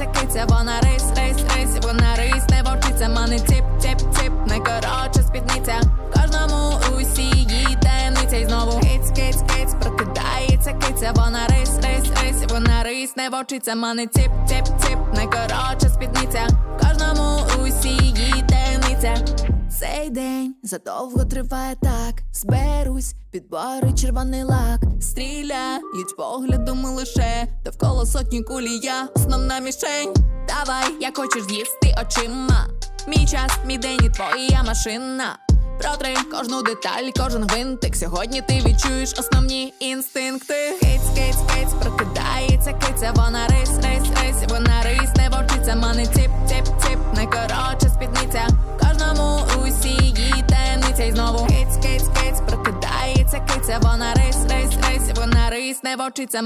прокидається киця, вона рис, рись, рись, вона рись, не вовчиться, мани тип, тип, тип, не коротше спідниця. Кожному усі її таємниця і знову киць, киць, киць, прокидається киця, вона рис, рис, рись, вона рис, не вовчиться, мани тип, тип, тип, не коротша день задовго триває так. Зберусь, підбори червоний лак. Стріляють поглядом лише довкола сотні кулі я основна мішень. Давай, як хочеш з'їсти очима. Мій час, мій день і твоя машина. Протри кожну деталь, кожен гвинтик. Сьогодні ти відчуєш основні інстинкти. Киць, киць, киць, прокидається киця, вона рись, рись, рись, вона рись, знову на рейс, рейс, рейс, вона рейс не вовчиться,